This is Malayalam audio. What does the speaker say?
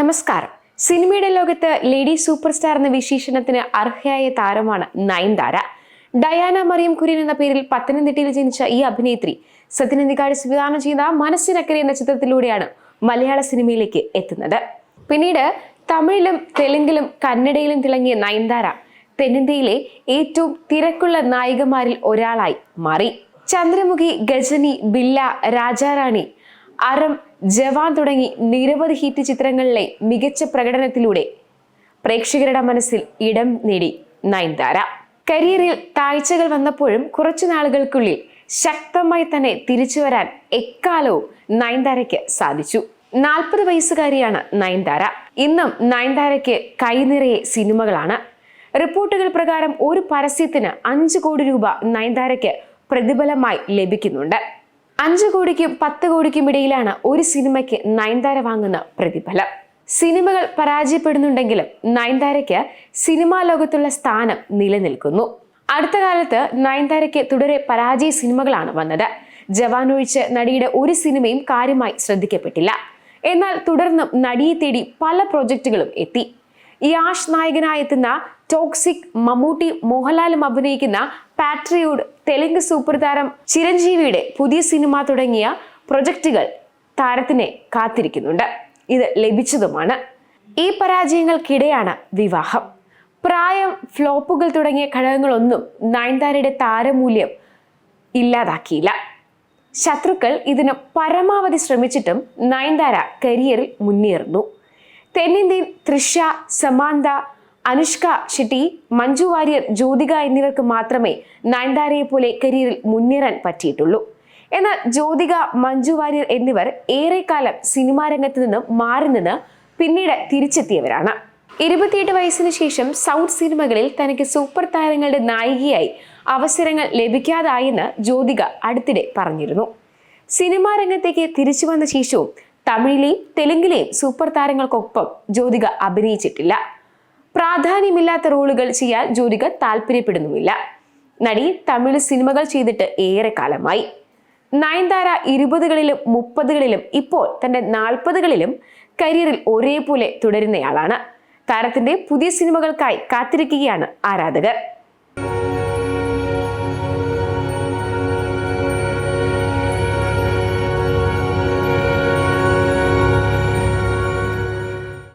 നമസ്കാരം. സിനിമയുടെ ലോകത്ത് ലേഡി സൂപ്പർ സ്റ്റാർ എന്ന വിശേഷണത്തിന് അർഹയായ താരമാണ് നയൻതാര. ഡയാന മറിയം കുര്യൻ എന്ന പേരിൽ പത്തനംതിട്ടയിൽ ജനിച്ച ഈ അഭിനേത്രി സത്യനന്ദിക്കാട് സംവിധാനം ചെയ്ത മനസ്സിനക്കരെ എന്ന ചിത്രത്തിലൂടെയാണ് മലയാള സിനിമയിലേക്ക് എത്തുന്നത്. പിന്നീട് തമിഴിലും തെലുങ്കിലും കന്നഡയിലും തിളങ്ങിയ നയൻതാര തെന്നിന്ത്യയിലെ ഏറ്റവും തിരക്കുള്ള നായികമാരിൽ ഒരാളായി മാറി. ചന്ദ്രമുഖി ഗജനി ബില്ല രാജാറാണി അറം ജവാൻ തുടങ്ങി നിരവധി ഹിറ്റ് ചിത്രങ്ങളിലെ മികച്ച പ്രകടനത്തിലൂടെ പ്രേക്ഷകരുടെ മനസ്സിൽ ഇടം നേടി നയൻതാര. കരിയറിൽ താഴ്ചകൾ വന്നപ്പോഴും കുറച്ചു നാളുകൾക്കുള്ളിൽ ശക്തമായി തന്നെ തിരിച്ചു വരാൻ എക്കാലവും നയൻതാരയ്ക്ക് സാധിച്ചു. നാൽപ്പത് വയസ്സുകാരിയാണ് നയൻതാര. ഇന്നും നയൻതാരയ്ക്ക് കൈനിറയെ സിനിമകളാണ്. റിപ്പോർട്ടുകൾ പ്രകാരം ഒരു പരസ്യത്തിന് അഞ്ച് കോടി രൂപ നയൻതാരയ്ക്ക് പ്രതിഫലമായി ലഭിക്കുന്നുണ്ട്. അഞ്ചു കോടിക്കും പത്ത് കോടിക്കും ഇടയിലാണ് ഒരു സിനിമയ്ക്ക് നയൻതാര വാങ്ങുന്ന പ്രതിഫലം. സിനിമകൾ പരാജയപ്പെടുന്നുണ്ടെങ്കിലും നയൻതാരയ്ക്ക് സിനിമാ ലോകത്തുള്ള സ്ഥാനം നിലനിൽക്കുന്നു. അടുത്ത കാലത്ത് നയൻതാരയ്ക്ക് തുടരെ പരാജയ സിനിമകളാണ് വന്നത്. ജവാൻ ഒഴിച്ച് നടിയുടെ ഒരു സിനിമയും കാര്യമായി ശ്രദ്ധിക്കപ്പെട്ടില്ല. എന്നാൽ തുടർന്നും നടിയെ തേടി പല പ്രൊജക്റ്റുകളും എത്തി. യാഷ് നായകനായെത്തുന്ന ടോക്സിക് മമ്മൂട്ടി മോഹൻലാലും അഭിനയിക്കുന്ന പാട്രിയോഡ് തെലുങ്ക് സൂപ്പർ താരം ചിരഞ്ജീവിയുടെ പുതിയ സിനിമ തുടങ്ങിയ പ്രൊജക്റ്റുകൾ താരത്തിനെ കാത്തിരിക്കുന്നുണ്ട്. ഇത് ലഭിച്ചതുമാണ്. ഈ പരാജയങ്ങൾക്കിടെയാണ് വിവാഹം. പ്രായം ഫ്ലോപ്പുകൾ തുടങ്ങിയ ഘടകങ്ങളൊന്നും നയൻതാരയുടെ താരമൂല്യം ഇല്ലാതാക്കിയില്ല. ശത്രുക്കൾ ഇതിന് പരമാവധി ശ്രമിച്ചിട്ടും നയൻതാര കരിയറിൽ മുന്നേറുന്നു. തെന്നിന്ത്യൻ തൃഷ സമാന്ത അനുഷ്ക ഷെട്ടി മഞ്ജു വാര്യർ ജ്യോതിക എന്നിവർക്ക് മാത്രമേ നയൻതാരയെ പോലെ കരിയറിൽ മുന്നേറാൻ പറ്റിയിട്ടുള്ളൂ. എന്നാൽ ജ്യോതിക മഞ്ജു വാര്യർ എന്നിവർ ഏറെക്കാലം സിനിമാ രംഗത്ത് നിന്നും മാറി നിന്ന് പിന്നീട് തിരിച്ചെത്തിയവരാണ്. ഇരുപത്തിയെട്ട് വയസ്സിന് ശേഷം സൗത്ത് സിനിമകളിൽ തനിക്ക് സൂപ്പർ താരങ്ങളുടെ നായികയായി അവസരങ്ങൾ ലഭിക്കാതായെന്ന് ജ്യോതിക അടുത്തിടെ പറഞ്ഞിരുന്നു. സിനിമാ രംഗത്തേക്ക് തിരിച്ചു വന്ന ശേഷവും തമിഴിലെയും തെലുങ്കിലെയും സൂപ്പർ താരങ്ങൾക്കൊപ്പം ജ്യോതിക അഭിനയിച്ചിട്ടില്ല. പ്രാധാന്യമില്ലാത്ത റോളുകൾ ചെയ്യാൻ ജോലികൾ താല്പര്യപ്പെടുന്നുമില്ല. നടി തമിഴ് സിനിമകൾ ചെയ്തിട്ട് ഏറെ കാലമായി നയൻതാര ഇരുപതുകളിലും മുപ്പതുകളിലും ഇപ്പോൾ തന്റെ നാൽപ്പതുകളിലും കരിയറിൽ ഒരേപോലെ തുടരുന്നയാളാണ്. താരത്തിന്റെ പുതിയ സിനിമകൾക്കായി കാത്തിരിക്കുകയാണ് ആരാധകർ.